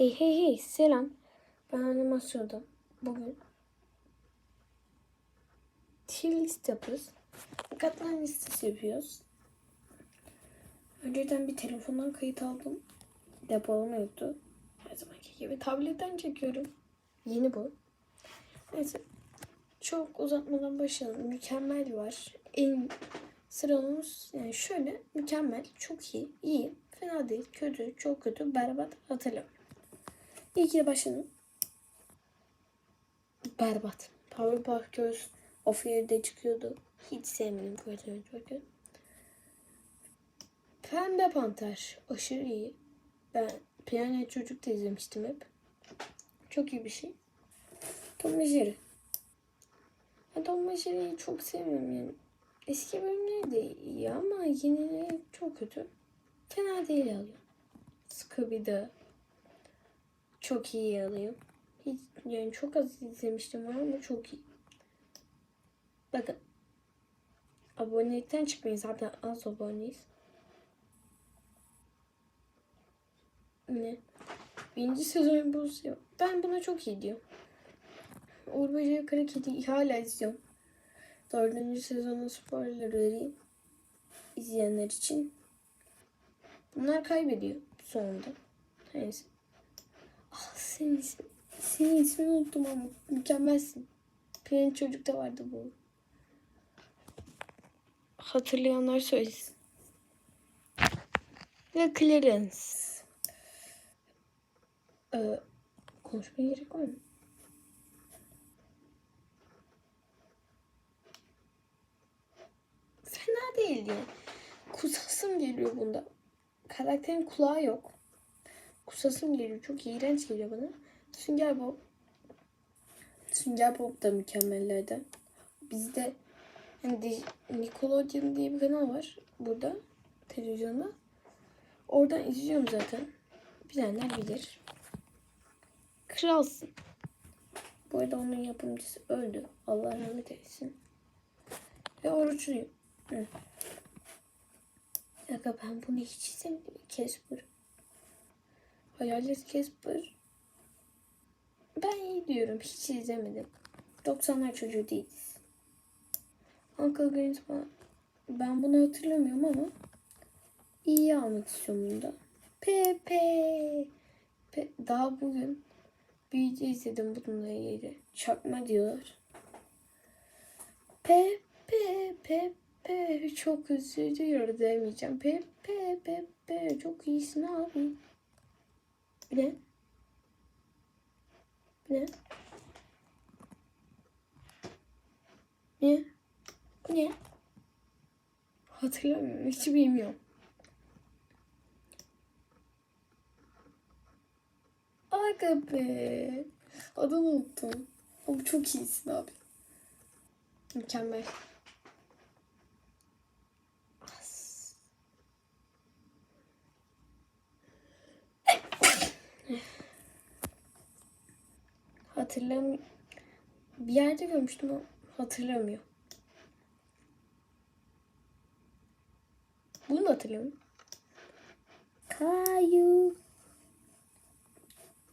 Hey hey hey selam. Ben animasyonda bugün tier list yapıyoruz. Katman listesi yapıyoruz. Önceden bir telefondan kayıt aldım. Depolama yoktu. Her zamanki gibi tabletten çekiyorum. Yeni bu. Neyse. Çok uzatmadan başlayalım. Mükemmel var. En sıramız yani şöyle mükemmel, çok iyi, iyi, fena değil, kötü, çok kötü, berbat, hatırlamıyorum. De başladım. Berbat. Powerpuff Girls of Year'de çıkıyordu. Hiç sevmedim Cartoon Network'ı. Pembe Panter. Aşırı iyi. Ben Piyano Çocuk da izlemiştim hep. Çok iyi bir şey. Tom ve Jerry. Tom ve Jerry'yi çok sevmiyorum yani. Eski bölümleri de iyi ama yenileri çok kötü. Fena değil alıyor. Scooby-Doo çok iyi alıyor. Hiç, yani çok az izlemiştim ama çok iyi. Bakın. Abonelikten çıkmayın. Zaten az aboneyiz. Ne? Birinci sezon bu. Ben buna çok iyi diyorum. Uğur Böceği Kara Kedi'yi hala izliyorum. Dördüncü sezonun spoiler vereyim. İzleyenler için. Bunlar kaybediyor sonunda. Neyse. Senin ismin. Senin ismini unuttum ama mükemmelsin. Pren çocuk da vardı bu. Hatırlayanlar söylesin. Ve Clarence. Ee, konuşmaya gerek var mı? Fena değil yani. Kusasım geliyor bunda. Karakterin kulağı yok. Kusasım geliyor. Çok iğrenç geliyor bana. Sünger Bob. Sünger Bob da mükemmellerden. Bizde hani de Nickelodeon diye bir kanal var burada televizyonda. Oradan izliyorum zaten. Bilenler bilir. Kralsın. Bu arada onun yapımcısı öldü. Allah rahmet eylesin. Ve oruçluyum. Hı. Aga ben bunu hiç izlemedim. Casper. Hayalet Casper. Ben iyi diyorum. Hiç izlemedim. 90'lar çocuğu değiliz. Uncle Grandpa. Ben bunu hatırlamıyorum ama iyi almak istiyorum bunda. Pepe. Pe Daha bugün bir video izledim bununla ilgili. Çakma diyorlar. Pepe, Pepe. Çok özür diliyorum demeyeceğim. Pepe, Pepe. Çok iyisin abi. Bu ne? Bu ne? Ne? Bu ne? Hatırlamıyorum. Hiç bilmiyorum. Aga be. Adını unuttum. Ama çok iyisin abi. Mükemmel. Hatırlam bir yerde görmüştüm ama hatırlamıyorum. Bunu da hatırlıyorum. Kayu.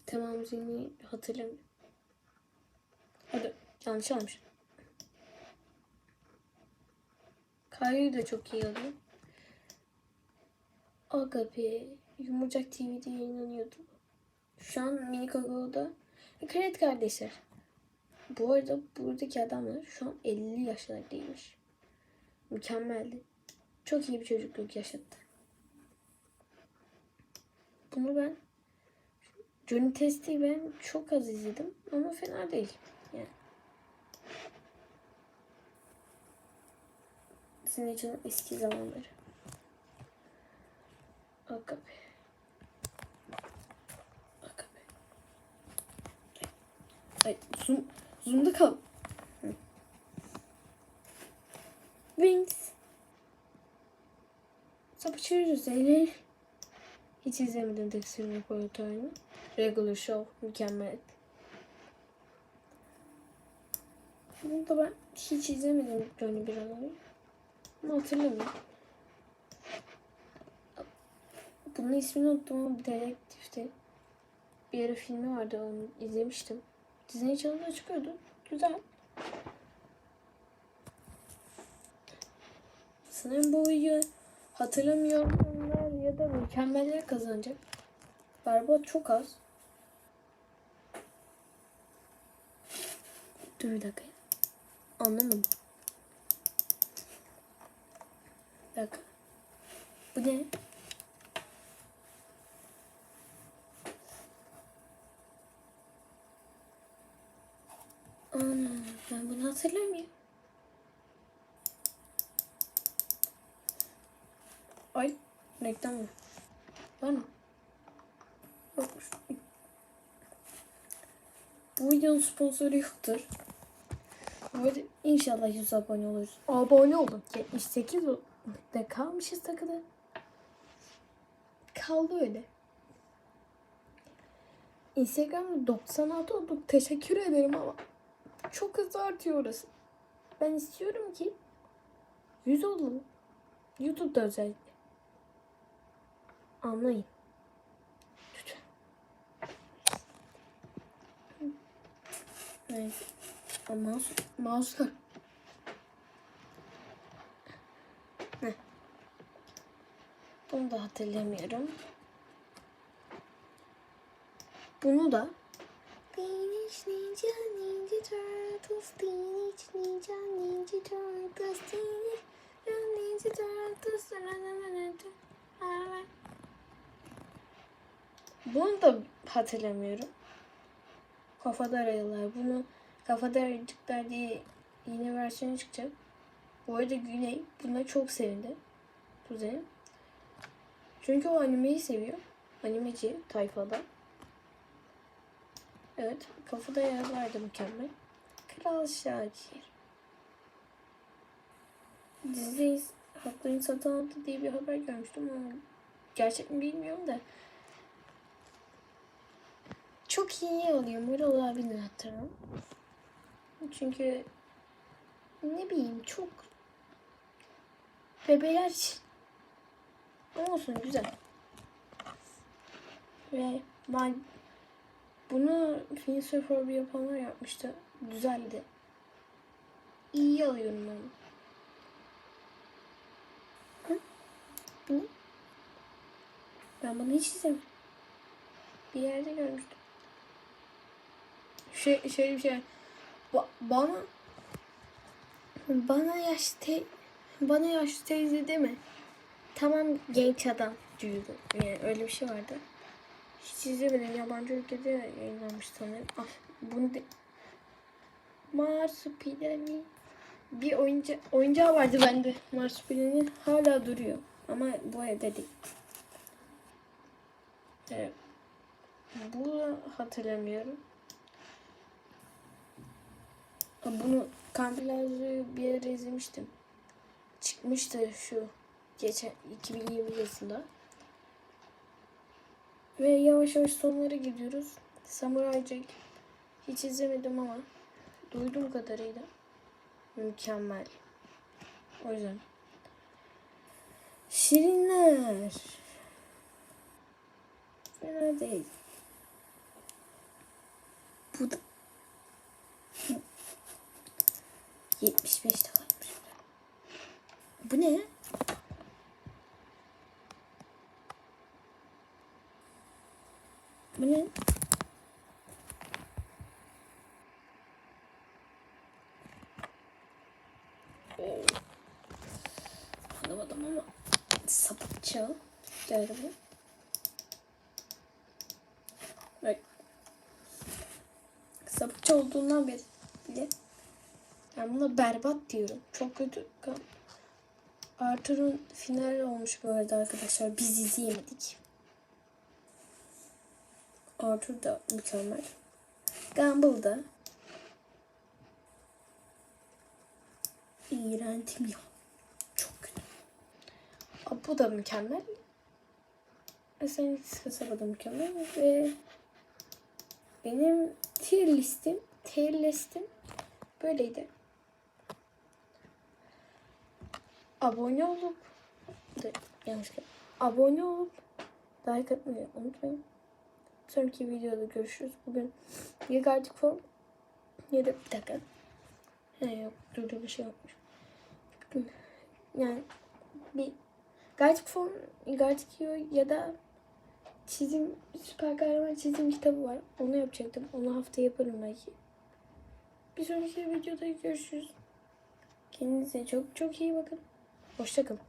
Tamam seni hatırlamıyorum. Hadi yanlış almışım. Kayu da çok iyi oluyor. Aga be. Yumurcak TV'de yayınlanıyordu. Şu an Mini Gogo'da. Kredi kardeşler. Bu arada buradaki adamlar şu an 50 yaşlardaymış. Mükemmeldi. Çok iyi bir çocukluk yaşattı. Bunu ben Johnny Test'i ben çok az izledim ama fena değil. Yani. Senin için eski zamanları. Aga be. Aga be. Ay zoom, zoom'da kal. Wings. Sapıçıyoruz Eylül. Hiç izlemedim Dexter'ın Laboratuvarını. Regular Show mükemmel. Bunu da ben hiç izlemedim Johnny Bravo'yu. Ama hatırlamıyorum. Bunun ismini unuttum ama bir dedektifti. bir ara filmi vardı onu izlemiştim. Disney Channel'da çıkıyordu. Güzel. Sanırım bu videoyu hatırlamıyorum ya da mükemmeller kazanacak. Berbat çok az. Dur bir dakika. Anlamadım. Bir dakika. Bu ne? Ben bunu hatırlamıyorum. Ay reklam mı? Var mı? Yokmuş. Bu videonun sponsoru yoktur. Böyle inşallah 100 abone oluruz. Abone olun. 78 de kalmışız takıda. Kaldı öyle. Instagram'da 96 olduk. Teşekkür ederim ama çok hızlı artıyor orası. Ben istiyorum ki 100 olalım. YouTube'da özellikle. Anlayın. Lütfen. Neyse. Mouse, mouse'la. Heh. Bunu da hatırlamıyorum. Bunu da Bunu da hatırlamıyorum. Kafada arayılar. Bunu kafada arayacaklar diye yeni versiyonu çıkacak. Bu arada Güney buna çok sevindi. Kuzenim. Çünkü o animeyi seviyor. Animeci tayfada. Evet. Kafada yerlerde mükemmel. Kral Şakir. Dizideyiz. Haklarını satın aldı diye bir haber görmüştüm ama gerçek mi bilmiyorum da. Çok iyi alıyor. Moral olabilir hatırlam. Çünkü ne bileyim çok bebeler olsun güzel. Ve ben bunu Finisher for yapanlar yapmıştı. Güzeldi. İyi alıyorum onu. Hı? Bu ne? Ben bunu hiç izlemedim. Bir yerde görmüştüm. Şey, şöyle bir şey. Ba- bana bana yaş te bana yaş teyze deme. Tamam genç adam diyordu. Yani öyle bir şey vardı. Hiç izlemedim. Yabancı ülkede yayınlanmış sanırım. Ah, bunu de... Marsupilami. Bir oyunca oyuncağı vardı bende. Marsupilami hala duruyor. Ama bu evde değil. Evet. Bunu hatırlamıyorum. Bunu kamuflajı bir yere izlemiştim. Çıkmıştı şu geçen 2020 yılında. Ve yavaş yavaş sonlara gidiyoruz. Samurai Jack hiç izlemedim ama duyduğum kadarıyla mükemmel. O yüzden. Şirinler. Fena değil. Bu da 75 liraymış. Bu ne? Bu ne? Anlamadım ama sapıkça geldi Bak. Sapıkça olduğundan beri bile ben buna berbat diyorum. Çok kötü. Arthur'un finali olmuş bu arada arkadaşlar. Biz izleyemedik. Arthur da mükemmel. Gumball da iğrentim ya. Çok kötü. Bu da mükemmel. Mesela kasaba da mükemmel ve benim tier listim, tier listim böyleydi. Abone olup yanlış abone olup like atmayı unutmayın. sonraki videoda görüşürüz. Bugün ya Gartic Form ya da bir dakika. He yok dur dur bir şey yokmuş. Yani bir Gartic Form, Gartic ya da çizim, süper kahraman çizim kitabı var. Onu yapacaktım. Onu hafta yaparım belki. Bir sonraki videoda görüşürüz. Kendinize çok çok iyi bakın. Hoşçakalın.